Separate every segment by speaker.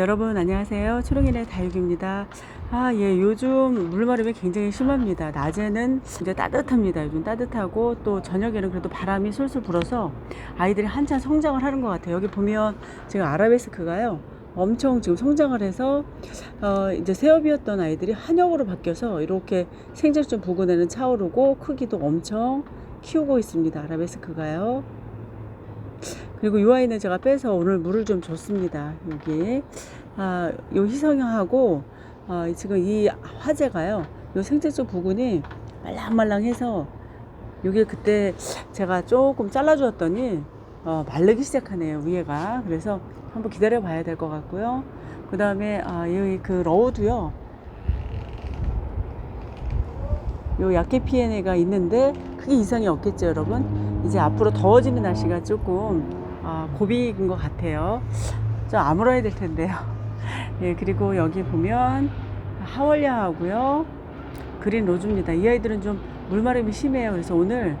Speaker 1: 여러분 안녕하세요. 초롱이네 다육입니다. 아, 예, 요즘 물마름이 굉장히 심합니다. 낮에는 이제 따뜻합니다. 요즘 따뜻하고 또 저녁에는 그래도 바람이 솔솔 불어서 아이들이 한참 성장을 하는 것 같아요. 여기 보면 지금 아라베스크가요. 엄청 지금 성장을 해서 어, 이제 새업이었던 아이들이 한엽으로 바뀌어서 이렇게 생장점 부근에는 차오르고 크기도 엄청 키우고 있습니다. 아라베스크가요. 그리고 이 아이는 제가 빼서 오늘 물을 좀 줬습니다. 여기 아, 요 희성형하고 아, 지금 이 화재가요. 요 생체적 부분이 말랑말랑해서 요게 그때 제가 조금 잘라주었더니 어, 마르기 시작하네요 위에가 그래서 한번 기다려 봐야 될 것 같고요 그 다음에 아, 여기 그 러우도요 요 약계 피해가 있는데 크게 이상이 없겠죠 여러분 이제 앞으로 더워지는 날씨가 조금 아, 고비인 것 같아요. 좀 아물어야 될 텐데요. 예 그리고 여기 보면 하월야하고요. 그린 로즈입니다. 이 아이들은 좀 물마름이 심해요. 그래서 오늘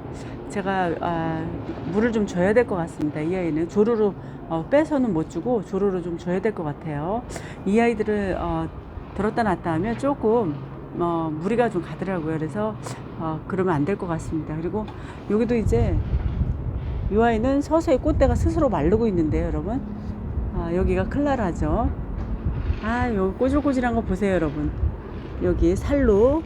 Speaker 1: 제가 아, 물을 좀 줘야 될 것 같습니다. 이 아이는 조루로 어, 빼서는 못 주고 조루로 좀 줘야 될 것 같아요. 이 아이들을 어, 들었다 놨다 하면 조금 어, 무리가 좀 가더라고요. 그래서 어, 그러면 안 될 것 같습니다. 그리고 여기도 이제 이 아이는 서서히 꽃대가 스스로 마르고 있는데요, 여러분. 아, 여기가 클라라죠. 아, 요 꼬질꼬질한 거 보세요, 여러분. 여기 살로.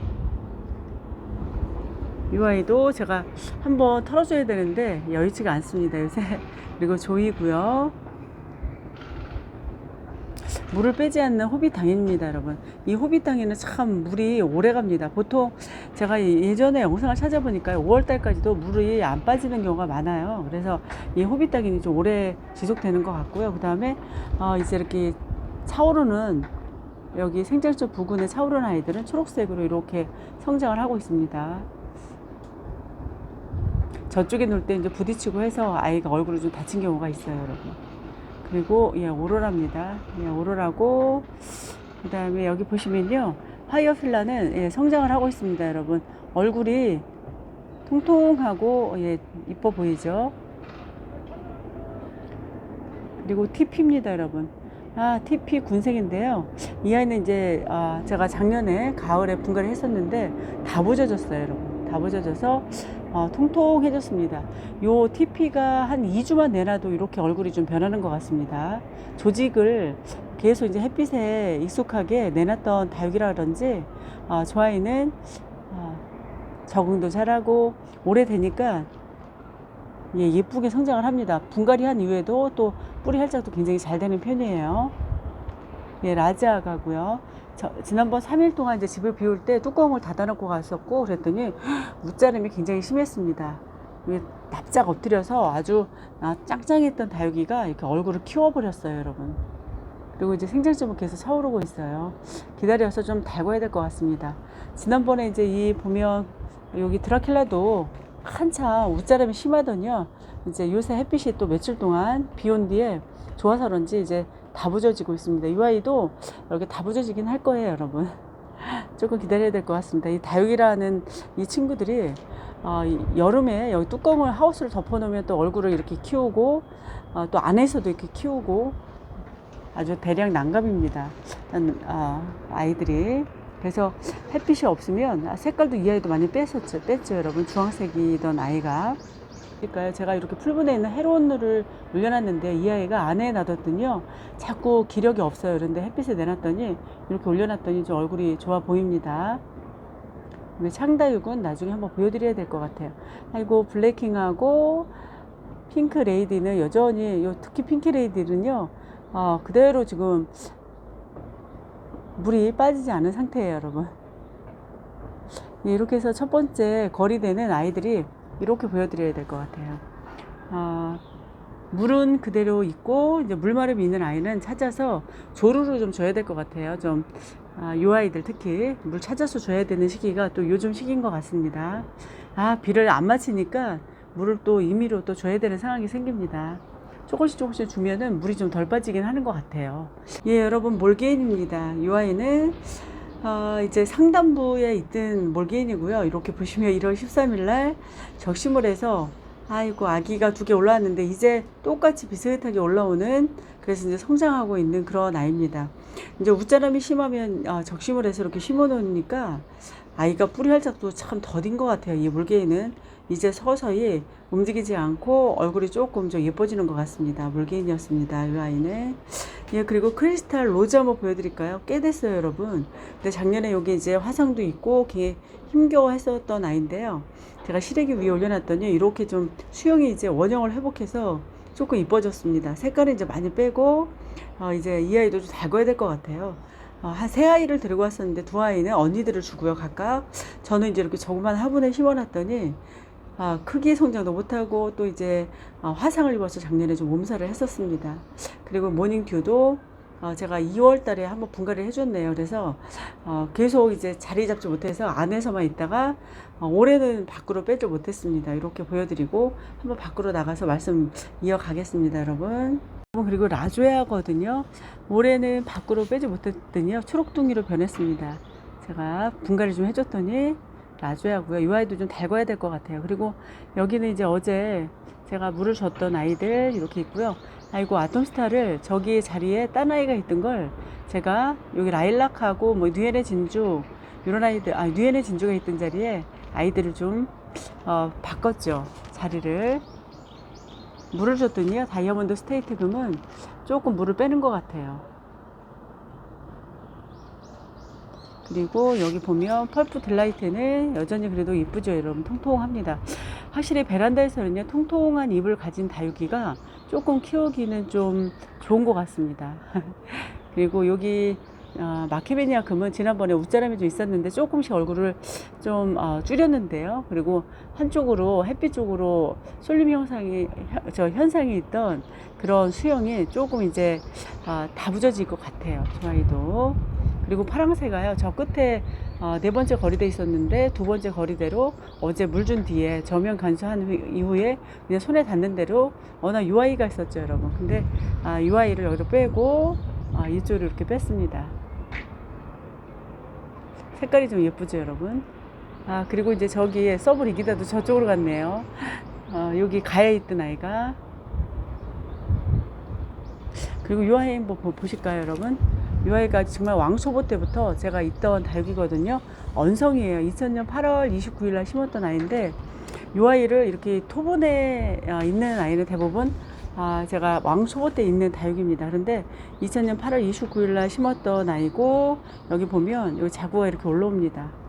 Speaker 1: 이 아이도 제가 한번 털어줘야 되는데 여의치가 않습니다, 요새. 그리고 조이고요. 물을 빼지 않는 호빗당입니다, 여러분. 이 호빗당에는 참 물이 오래 갑니다. 보통 제가 예전에 영상을 찾아보니까 5월달까지도 물이 안 빠지는 경우가 많아요. 그래서 이 호빗당이 좀 오래 지속되는 것 같고요. 그 다음에 어, 이제 이렇게 차오르는 여기 생장점 부근에 차오르는 아이들은 초록색으로 이렇게 성장을 하고 있습니다. 저쪽에 놀 때 이제 부딪히고 해서 아이가 얼굴을 좀 다친 경우가 있어요, 여러분. 그리고 예 오로라입니다. 예 오로라고 그 다음에 여기 보시면요 파이어필라는 예, 성장을 하고 있습니다, 여러분. 얼굴이 통통하고 예 이뻐 보이죠. 그리고 TP입니다, 여러분. 아, TP 군생인데요. 이 아이는 이제 아, 제가 작년에 가을에 분갈이 했었는데 다 부져졌어요, 여러분. 다 부져져서 어, 통통해졌습니다. 요 TP가 한 2주만 내놔도 이렇게 얼굴이 좀 변하는 것 같습니다. 조직을 계속 이제 햇빛에 익숙하게 내놨던 다육이라 그런지 어, 저 아이는 어, 적응도 잘하고 오래되니까 예, 예쁘게 성장을 합니다. 분갈이 한 이후에도 또 뿌리 활짝도 굉장히 잘 되는 편이에요. 예, 라지아가고요. 저, 지난번 3일 동안 이제 집을 비울 때 뚜껑을 닫아놓고 갔었고 그랬더니 웃자름이 굉장히 심했습니다. 납작 엎드려서 아주 아, 짱짱했던 다육이가 이렇게 얼굴을 키워버렸어요, 여러분. 그리고 이제 생장점은 계속 차오르고 있어요. 기다려서 좀 달궈야 될 것 같습니다. 지난번에 이제 이 보면 여기 드라큘라도 한참 웃자람이 심하더니요. 이제 요새 햇빛이 또 며칠 동안 비 온 뒤에 좋아서 그런지 이제 다 부져지고 있습니다. 이 아이도 이렇게 다 부져지긴 할 거예요, 여러분. 조금 기다려야 될 것 같습니다. 이 다육이라는 이 친구들이 어, 이 여름에 여기 뚜껑을 하우스를 덮어놓으면 또 얼굴을 이렇게 키우고 어, 또 안에서도 이렇게 키우고 아주 대량 난감입니다. 일단, 어, 아이들이 그래서 햇빛이 없으면 아, 색깔도 이 아이도 많이 뺐었죠, 뺐죠, 여러분. 주황색이던 아이가. 그러니까요, 제가 이렇게 풀분에 있는 헤로온누를 올려놨는데 이 아이가 안에 놔뒀더니요, 자꾸 기력이 없어요. 그런데 햇빛에 내놨더니 이렇게 올려놨더니 좀 얼굴이 좋아 보입니다. 근데 창다육은 나중에 한번 보여드려야 될 것 같아요. 아이고 블랙킹하고 핑크 레이디는 여전히 요 특히 핑크 레이디는요, 어, 그대로 지금 물이 빠지지 않은 상태예요, 여러분. 예, 이렇게 해서 첫 번째 거리되는 아이들이 이렇게 보여드려야 될 것 같아요. 어, 물은 그대로 있고 이제 물마름이 있는 아이는 찾아서 조루를 좀 줘야 될 것 같아요. 좀 아, 요 아이들 특히 물 찾아서 줘야 되는 시기가 또 요즘 시기인 것 같습니다. 아 비를 안 맞히니까 물을 또 임의로 또 줘야 되는 상황이 생깁니다. 조금씩 조금씩 주면은 물이 좀 덜 빠지긴 하는 것 같아요. 예, 여러분 몰개인입니다. 이 아이는 어, 이제 상단부에 있던 몰개인이고요. 이렇게 보시면 1월 13일 날 적심을 해서 아이고 아기가 두 개 올라왔는데 이제 똑같이 비슷하게 올라오는 그래서 이제 성장하고 있는 그런 아이입니다. 이제 웃자람이 심하면 아, 적심을 해서 이렇게 심어 놓으니까 아이가 뿌리 활짝도 참 더딘 것 같아요. 이 물개인은 이제 서서히 움직이지 않고 얼굴이 조금 좀 예뻐지는 것 같습니다. 물개인이었습니다. 이 아이는. 예, 그리고 크리스탈 로즈 한번 보여드릴까요? 꽤 됐어요, 여러분. 근데 작년에 여기 이제 화상도 있고, 걔 힘겨워 했었던 아이인데요. 제가 시래기 위에 올려놨더니 이렇게 좀 수영이 이제 원형을 회복해서 조금 이뻐졌습니다. 색깔은 이제 많이 빼고, 어, 이제 이 아이도 좀잘 거야 될 것 같아요. 어, 한세 아이를 데리고 왔었는데 두 아이는 언니들을 주고요, 각각. 저는 이제 이렇게 조그만 화분에 심어놨더니, 아, 크기 성장도 못하고 또 이제 어, 화상을 입어서 작년에 좀 몸살을 했었습니다. 그리고 모닝듀도 어, 제가 2월 달에 한번 분갈이를 해줬네요. 그래서 어, 계속 이제 자리 잡지 못해서 안에서만 있다가 어, 올해는 밖으로 빼지 못했습니다. 이렇게 보여드리고 한번 밖으로 나가서 말씀 이어가겠습니다, 여러분. 그리고 라조야거든요. 올해는 밖으로 빼지 못했더니요. 초록둥이로 변했습니다. 제가 분갈이 좀 해줬더니 라조야고요. 이 아이도 좀 달궈야 될 것 같아요. 그리고 여기는 이제 어제 제가 물을 줬던 아이들 이렇게 있고요. 아이고 아톰스타를 저기 자리에 딴 아이가 있던 걸 제가 여기 라일락하고 뭐 뉴엔의 진주 이런 아이들 아 뉴엔의 진주가 있던 자리에 아이들을 좀 어, 바꿨죠 자리를 물을 줬더니요 다이아몬드 스테이트 금은 조금 물을 빼는 것 같아요. 그리고 여기 보면 펄프 딜라이트는 여전히 그래도 이쁘죠. 여러분 통통합니다. 확실히 베란다에서는요 통통한 잎을 가진 다육이가 조금 키우기는 좀 좋은 것 같습니다. 그리고 여기 어, 마케베니아 금은 지난번에 웃자람이 좀 있었는데 조금씩 얼굴을 좀 어, 줄였는데요. 그리고 한쪽으로 햇빛 쪽으로 쏠림 현상이 현- 저 현상이 있던 그런 수영이 조금 이제 어, 다부져질 것 같아요. 저 아이도 그리고 파랑새가요 저 끝에 어, 네 번째 거리대 있었는데 두 번째 거리대로 어제 물 준 뒤에 저면 간수한 후- 이후에 그냥 손에 닿는 대로 워낙 UI가 있었죠 여러분. 근데 아, UI를 여기로 빼고 아, 이쪽으로 이렇게 뺐습니다. 색깔이 좀 예쁘죠 여러분? 아 그리고 이제 저기에 서브 리기다도 저쪽으로 갔네요. 어, 여기 가에 있던 아이가. 그리고 이 아이 한번 보- 보실까요 여러분 이 아이가 정말 왕초보 때부터 제가 있던 다육이거든요. 언성이에요. 2000년 8월 29일 날 심었던 아이인데 이 아이를 이렇게 토본에 어, 있는 아이는 대부분 아, 제가 왕초보 때 있는 다육입니다. 그런데 2000년 8월 29일 날 심었던 아이고 여기 보면 여기 자구가 이렇게 올라옵니다.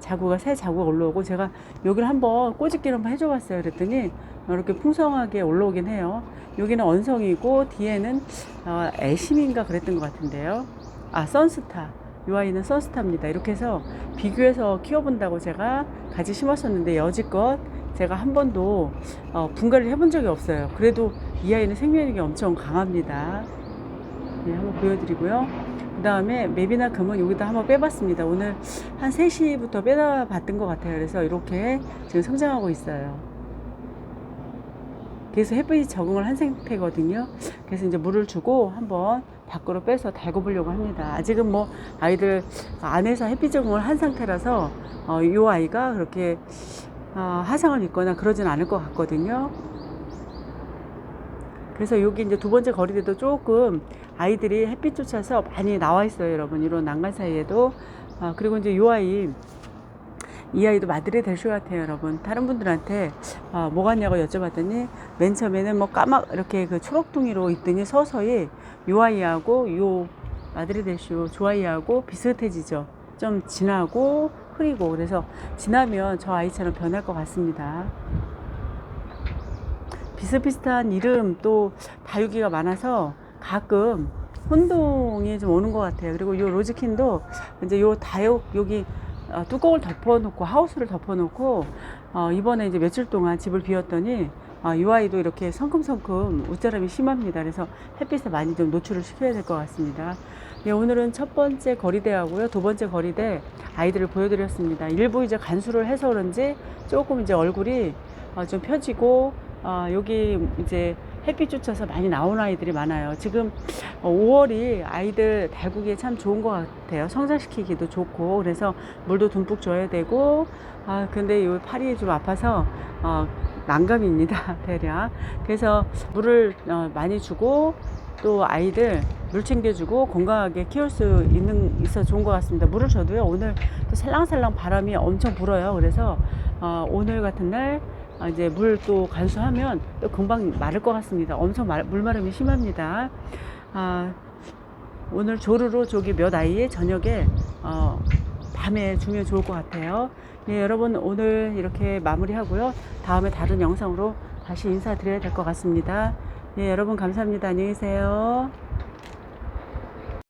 Speaker 1: 자구가 새 자구가 올라오고 제가 여기를 한번 꼬집기를 한번 해줘 봤어요. 그랬더니 이렇게 풍성하게 올라오긴 해요. 여기는 언성이고 뒤에는 어, 애심인가 그랬던 것 같은데요. 아 선스타. 이 아이는 선스타입니다. 이렇게 해서 비교해서 키워본다고 제가 같이 심었었는데 여지껏 제가 한 번도 어, 분갈이를 해본 적이 없어요. 그래도 이 아이는 생명력이 엄청 강합니다. 네, 한번 보여드리고요. 그 다음에 맵이나 금은 여기다 한번 빼봤습니다. 오늘 한 3시부터 빼다 봤던 것 같아요. 그래서 이렇게 지금 성장하고 있어요. 그래서 햇빛이 적응을 한 상태거든요. 그래서 이제 물을 주고 한번 밖으로 빼서 달궈 보려고 합니다. 아직은 뭐 아이들 안에서 햇빛 적응을 한 상태라서 어, 이 아이가 그렇게 어, 화상을 입거나 그러진 않을 것 같거든요. 그래서 여기 이제 두 번째 거리대도 조금 아이들이 햇빛 쫓아서 많이 나와 있어요, 여러분. 이런 난간 사이에도. 아, 그리고 이제 이 아이, 이 아이도 마드레 될것 같아요, 여러분. 다른 분들한테 아, 뭐 같냐고 여쭤봤더니 맨 처음에는 뭐 까막 이렇게 그 초록둥이로 있더니 서서히 이 아이하고 요 마드레 대쇼 조 아이하고 비슷해지죠. 좀 진하고 흐리고 그래서 지나면 저 아이처럼 변할 것 같습니다. 비슷비슷한 이름 또 다육이가 많아서 가끔 혼동이 좀 오는 것 같아요. 그리고 요 로즈킨도 이제 요 다육 여기 어, 뚜껑을 덮어놓고 하우스를 덮어놓고 어, 이번에 이제 며칠 동안 집을 비웠더니 어, 이 아이도 이렇게 성큼성큼 웃자람이 심합니다. 그래서 햇빛에 많이 좀 노출을 시켜야 될 것 같습니다. 예, 오늘은 첫 번째 거리대하고요, 두 번째 거리대 아이들을 보여드렸습니다. 일부 이제 간수를 해서 그런지 조금 이제 얼굴이 어, 좀 펴지고 어, 여기 이제 햇빛 쫓아서 많이 나온 아이들이 많아요. 지금 5월이 아이들 달구기에 참 좋은 것 같아요. 성장시키기도 좋고 그래서 물도 듬뿍 줘야 되고 아 근데 이 팔이 좀 아파서 어, 난감입니다. 대략. 그래서 물을 어, 많이 주고 또 아이들 물 챙겨주고 건강하게 키울 수 있는 있어 좋은 것 같습니다. 물을 줘도요 오늘 또 살랑살랑 바람이 엄청 불어요. 그래서 어, 오늘 같은 날 어, 이제 물 또 간수하면 또 금방 마를 것 같습니다. 엄청 말, 물마름이 심합니다. 아, 오늘 조르로 저기 몇 아이의 저녁에 어, 밤에 주면 좋을 것 같아요. 네, 여러분 오늘 이렇게 마무리하고요. 다음에 다른 영상으로 다시 인사드려야 될 것 같습니다. 네, 여러분 감사합니다. 안녕히 계세요.